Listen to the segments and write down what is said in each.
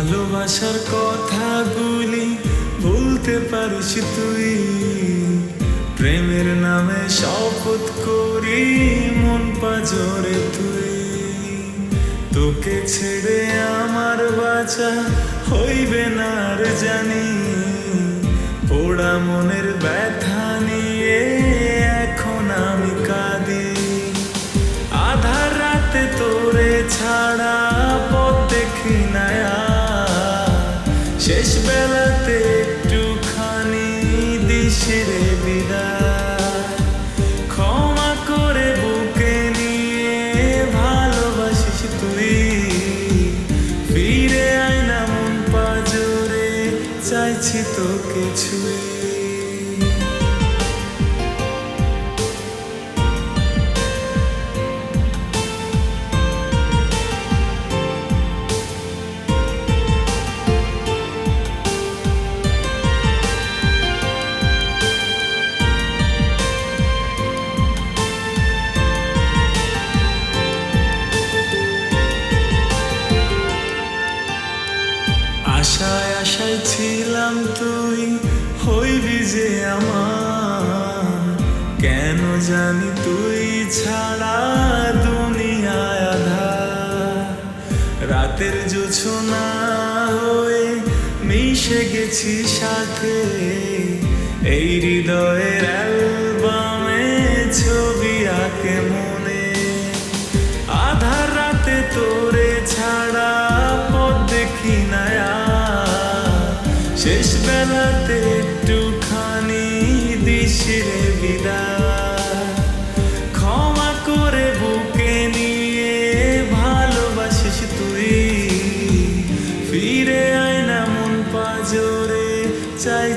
ভালোবাসার কথাগুলি ভুলতে পারিস তুই। প্রেমের নামে শপথ করি, মন পাজরে তুই। তোকে ছেড়ে আমার বাঁচা হইবে না আর জানি। পোড়া মনের ব্যথা শেষ বেলাতে একটুখানি দিশিরে বিদায় ক্ষমা করে বুকে নিয়ে আয় চাইছি তোকে ছুঁয়ে। যে আমার। কেন জানি তুই ছাড়া দুনিয়ায় আধা রাতের জোছনা হয়ে মিশে গেছি সাথে। এই হৃদয়ের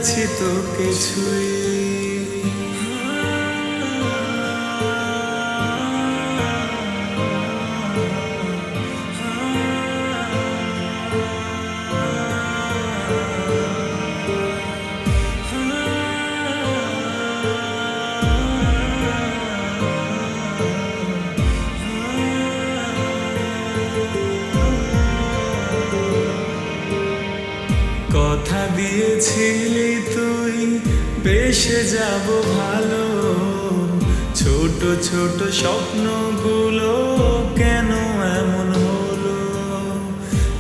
চাইছি তোকে কথা দিয়েছিলি তুই, বেশে যাব ভালো। ছোট ছোট স্বপ্নগুলো কেন এমন হলো?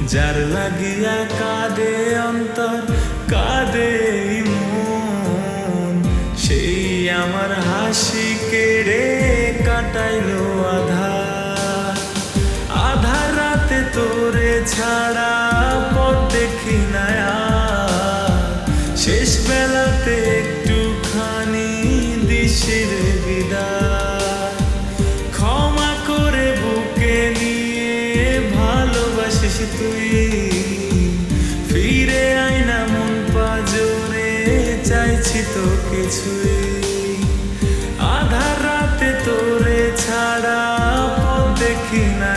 যার লাগিয়া কাঁদে অন্তর, কাঁদে মন। সেই আমার হাসি কেড়ে কাটাইলো আধা। আধার রাতে তোরে ছাড়া বেলাতে একটুখানি দিশিরে বিদায় ক্ষমা করে বুকে নিয়ে ভালোবাসিস তুই। ফিরে আয় না মন পাজরে, চাইছি তোকে ছুঁয়ে আধার রাতে তোরে ছাড়া পথ দেখি না।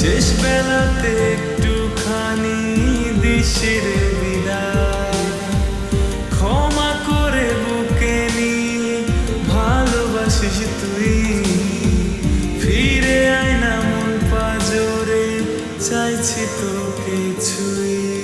শেষ বেলাতে একটুখানি দিশিরে চাইছি তোকে ছুঁয়ে